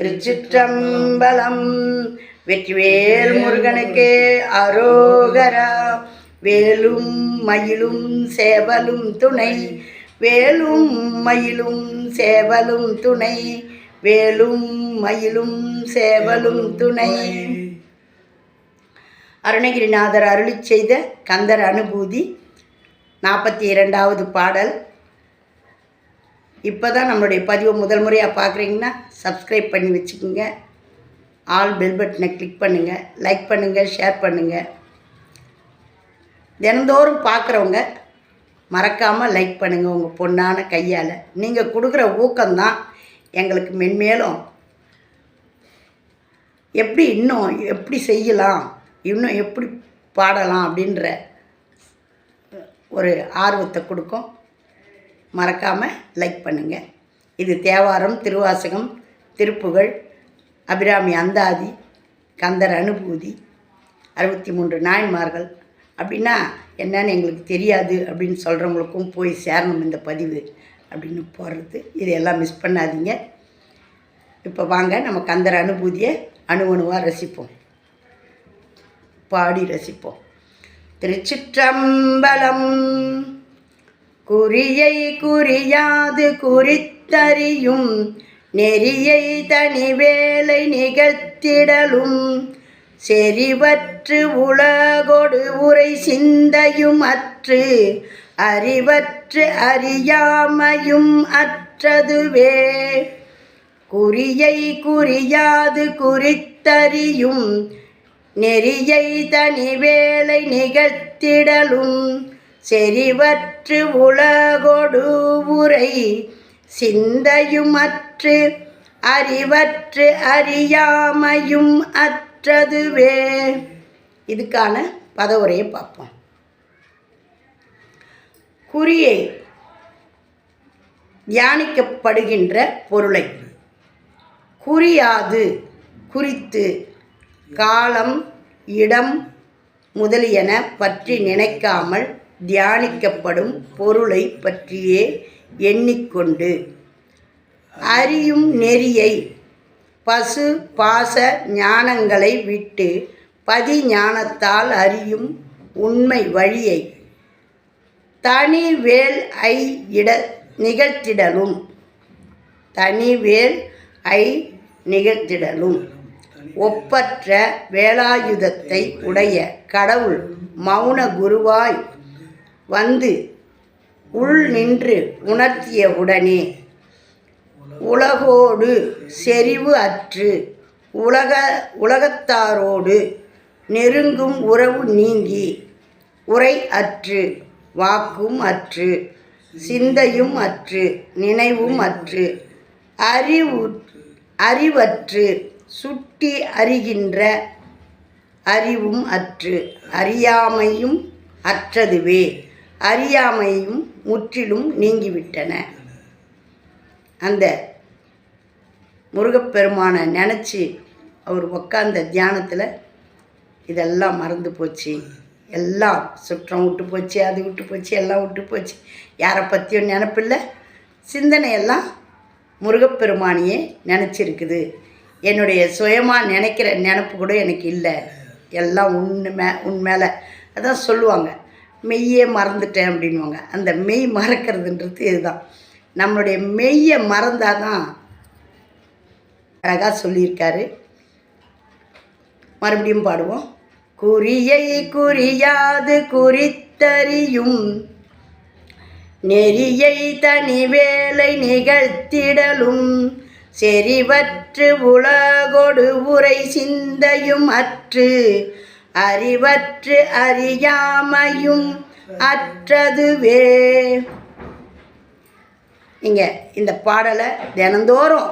திருச்சிற்றம்பலம் வெற்றிவேல் முருகனுக்கே அரோகரா. வேலும் மயிலும் சேவலும் துணை. வேலும் மயிலும் சேவலும் துணை. வேலும் மயிலும் சேவலும் துணை. அருணகிரிநாதர் அருளிச் செய்த கந்தர் அனுபூதி நாற்பத்தி இரண்டாவது பாடல். இப்போ தான் நம்மளுடைய பதிவை முதல் முறையாக பார்க்குறீங்கன்னா சப்ஸ்கிரைப் பண்ணி வச்சுக்கோங்க. ஆல் பெல் பட்டனை கிளிக் பண்ணுங்கள் லைக் பண்ணுங்கள் ஷேர் பண்ணுங்கள் தினந்தோறும் பார்க்குறவங்க மறக்காமல் லைக் பண்ணுங்கள் உங்கள் பொண்ணான கையால். நீங்கள் கொடுக்குற ஊக்கம்தான் எங்களுக்கு மென்மேலும் எப்படி இன்னும் எப்படி செய்யலாம் இன்னும் எப்படி பாடலாம் அப்படின்ற ஒரு ஆர்வத்தை கொடுக்கும். மறக்காமல் லைக் பண்ணுங்கள் இது தேவாரம் திருவாசகம் திருப்புகழ் அபிராமி அந்தாதி கந்தர் அனுபூதி அறுபத்தி மூன்று நாயன்மார்கள். அப்படின்னா என்னன்னு எங்களுக்கு தெரியாது அப்படின்னு சொல்கிறவங்களுக்கும் போய் சேரணும் இந்த பதிவு அப்படின்னு போடுறது. இதையெல்லாம் மிஸ் பண்ணாதீங்க. இப்போ வாங்க நம்ம கந்தர் அனுபூதியை அணு அணுவாக ரசிப்போம். பாடி ரசிப்போம். திருச்சிற்றம்பலம் குறியை குறியாது குறித்தறியும் நெறியை தனி வேலை நிகழ்த்திடலும். செறிவற்று உலகொடு உரை சிந்தையும் அற்று அறிவற்று அறியாமையும் அற்றதுவே. குறியை குறியாது குறித்தறியும் நெறியை தனி வேலை நிகழ்த்திடலும். செறிவற்று உலகொடு உரை சிந்தையுமற்று அறிவற்று அறியாமையும் அற்றதுவே. இதுக்கான பதவுரையை பார்ப்போம். குறியை தியானிக்கப்படுகின்ற பொருளை. குறியாது குறித்து காலம் இடம் முதலியன பற்றி நினைக்காமல் தியானிக்கப்படும் பொருளை பற்றியே எண்ணிக்கொண்டு அறியும் நெறியை பசு பாச ஞானங்களை விட்டு பதி ஞானத்தால் அறியும் உண்மை வழியை தனி வேல் ஐ இட நிகழ்த்திடலும். தனி வேல் ஐ நிகழ்த்திடலும். ஒப்பற்ற வேலாயுதத்தை உடைய கடவுள் மௌன குருவாய் வந்து உள் நின்று உணர்த்திய உடனே உலகோடு செறிவு அற்று உலக உலகத்தாரோடு நெருங்கும் உறவு நீங்கி உரை அற்று வாக்கும் அற்று சிந்தையும் அற்று நினைவும் அற்று அறிவு அறிவற்று சுட்டி அறிகின்ற அறிவும் அற்று அறியாமையும் அற்றதுவே. அறியாமையும் முற்றிலும் நீங்கிவிட்டன. அந்த முருகப்பெருமானை நினச்சி அவர் உக்காந்த தியானத்தில் இதெல்லாம் மறந்து போச்சு. எல்லாம் சுற்றம் விட்டு போச்சு அது விட்டு போச்சு எல்லாம் விட்டு போச்சு. யாரை பற்றியும் நினப்பில்லை. சிந்தனையெல்லாம் முருகப்பெருமானியே நினச்சிருக்குது. என்னுடைய சுயமாக நினைக்கிற நினப்பு கூட எனக்கு இல்லை. எல்லாம் உண்மை உண்மையில அதான் சொல்லுவாங்க. மெய்யே மறந்துட்டேன் அப்படின்வாங்க அந்த மெய் மறக்கிறதுன்றது இதுதான். நம்மளுடைய மெய்யை மறந்தால் தான் அழகாக சொல்லியிருக்காரு. மறுபடியும் பாடுவோம். குறியை குறியாது குறித்தறியும் நெறியை தனி வேலை நிகழ்த்திடலும் செறிவற்று உலகொடு உரை சிந்தையும் அற்று அறிவற்று அறியாமையும் அற்றதுவே. நீங்கள் இந்த பாடலை தினந்தோறும்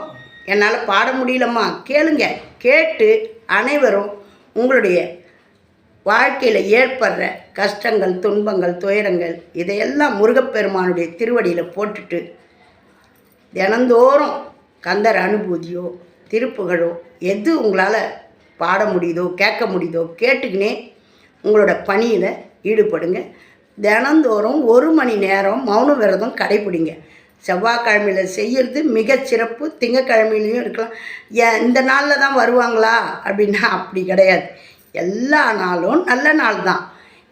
என்னால் பாட முடியலம்மா. கேளுங்க. கேட்டு அனைவரும் உங்களுடைய வாழ்க்கையில் ஏற்படுற கஷ்டங்கள் துன்பங்கள் துயரங்கள் இதையெல்லாம் முருகப்பெருமானுடைய திருவடியில் போட்டுட்டு தினந்தோறும் கந்தர் அனுபூதியோ திருப்புகழோ எது உங்களால் பாட முடியுதோ கேட்க முடியுதோ கேட்டுக்கினே உங்களோட பணியில் ஈடுபடுங்க. தினந்தோறும் ஒரு மணி நேரம் மௌன விரதம் கடைப்பிடிங்க செவ்வாய்க்கிழமையில் செய்கிறது மிக சிறப்பு. திங்கக்கிழமையிலையும் இருக்கலாம். ஏன் இந்த நாளில் தான் வருவாங்களா? அப்படின்னா அப்படி கிடையாது. எல்லா நாளும் நல்ல நாள் தான்.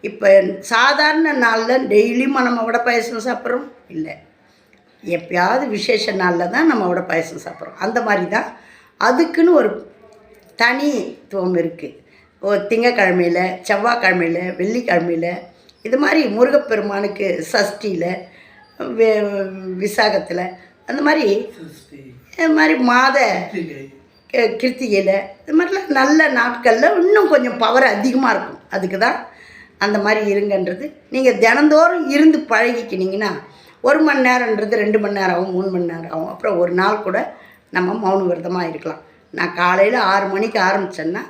இப்போ சாதாரண நாளில் டெய்லியும் நம்ம வடை பாயசம் சாப்பிட்றோம்? இல்லை. எப்பயாவது விசேஷ நாளில் தான் நம்ம வடை பாயசம் சாப்பிட்றோம். அந்த மாதிரி தான் அதுக்குன்னு ஒரு தனித்துவம் இருக்குது ஓ திங்கக்கிழமையில் செவ்வாய்க்கிழமையில் வெள்ளிக்கிழமையில் இது மாதிரி முருகப்பெருமானுக்கு சஷ்டியில் வே விசாகத்தில் அந்த மாதிரி இது மாதிரி மாத கிருத்திகையில் இது மாதிரிலாம் நல்ல நாட்களில் இன்னும் கொஞ்சம் பவர் அதிகமாக இருக்கும். அதுக்கு தான் அந்த மாதிரி இருங்கன்றது. நீங்கள் தினந்தோறும் இருந்து பழகிக்கினீங்கன்னா ஒரு மணி நேரன்றது ரெண்டு மணி நேரம் ஆகும் மூணு மணி நேரம் ஆகும் அப்புறம் ஒரு நாள் கூட நம்ம மௌன விரதமாக இருக்கலாம். நான் காலையில் ஆறு மணிக்கு ஆரம்பித்தேன்னா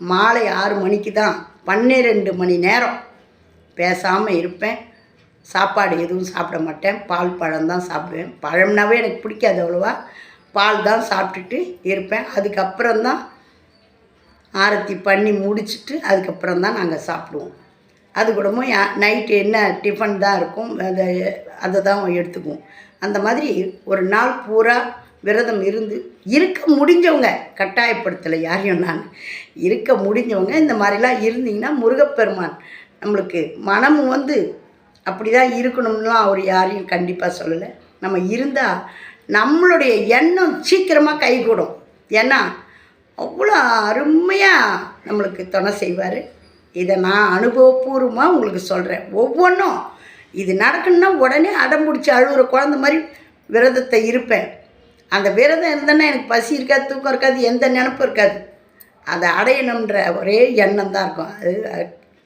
மாலை ஆறு மணிக்கு தான் பன்னிரெண்டு மணி நேரம் பேசாமல் இருப்பேன். சாப்பாடு எதுவும் சாப்பிட மாட்டேன். பால் பழம் தான் சாப்பிடுவேன். பழம்னாவே எனக்கு பிடிக்காது அவ்வளோவா. பால் தான் சாப்பிட்டுட்டு இருப்பேன். அதுக்கப்புறம் தான் ஆரத்தி பண்ணி முடிச்சிட்டு அதுக்கப்புறம் தான் நாங்கள் சாப்பிடுவோம். அது கூடவும் நைட்டு என்ன டிஃபன் தான் இருக்கும் அதை அதை தான் எடுத்துக்குவோம். அந்த மாதிரி ஒரு நாள் பூரா விரதம் இருந்து இருக்க முடிஞ்சவங்க கட்டாயப்படுத்தலை யாரையும் நான். இருக்க முடிஞ்சவங்க இந்த மாதிரிலாம் இருந்தீங்கன்னா முருகப்பெருமான் நம்மளுக்கு மனமும் வந்து அப்படி தான் இருக்கணும்லாம் அவர் யாரையும் கண்டிப்பாக சொல்லலை. நம்ம இருந்தால் நம்மளுடைய எண்ணம் சீக்கிரமாக கைகூடும். ஏன்னா அவ்வளோ அருமையாக நம்மளுக்கு துணை செய்வார். இதை நான் அனுபவபூர்வமாக உங்களுக்கு சொல்கிறேன் ஒவ்வொன்றும் இது நடக்கணும்னா உடனே அடம் பிடிச்சி அழுகிற குழந்த மாதிரி விரதத்தை இருப்பேன். அந்த விரதம் இருந்தேன்னா எனக்கு பசி இருக்காது தூக்கம் இருக்காது எந்த நினப்பும் இருக்காது. அதை அடையணுன்ற ஒரே எண்ணம் தான் இருக்கும். அது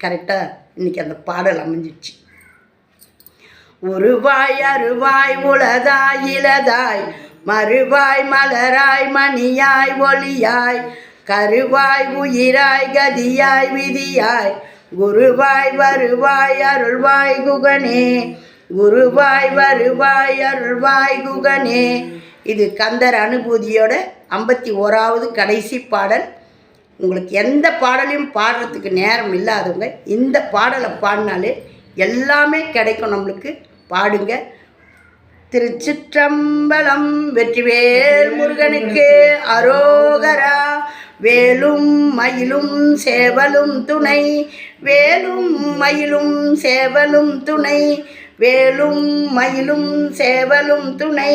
கரெக்டாக இன்னைக்கு அந்த பாடல் அமைஞ்சிடுச்சு. உருவாய் அருவாய் உளதாய் இளதாய் மறுவாய் மலராய் மணியாய் ஒளியாய் கருவாய் உயிராய் கதியாய் விதியாய் குருவாய் வருவாய் அருள்வாய் குகனே குருவாய் வருவாய் அருள்வாய் குகனே. இது கந்தர் அனுபூதியோட ஐம்பத்தி ஓராவது கடைசி பாடல். உங்களுக்கு எந்த பாடலையும் பாடுறதுக்கு நேரம் இல்லாதவங்க இந்த பாடலை பாடினாலே எல்லாமே கிடைக்கும் நம்மளுக்கு. பாடுங்க. திருச்சிற்றம்பலம் வெற்றிவேல் முருகனுக்கு அரோகரா. வேலும் மயிலும் சேவலும் துணை. வேலும் மயிலும் சேவலும் துணை. வேலும் மயிலும் சேவலும் துணை.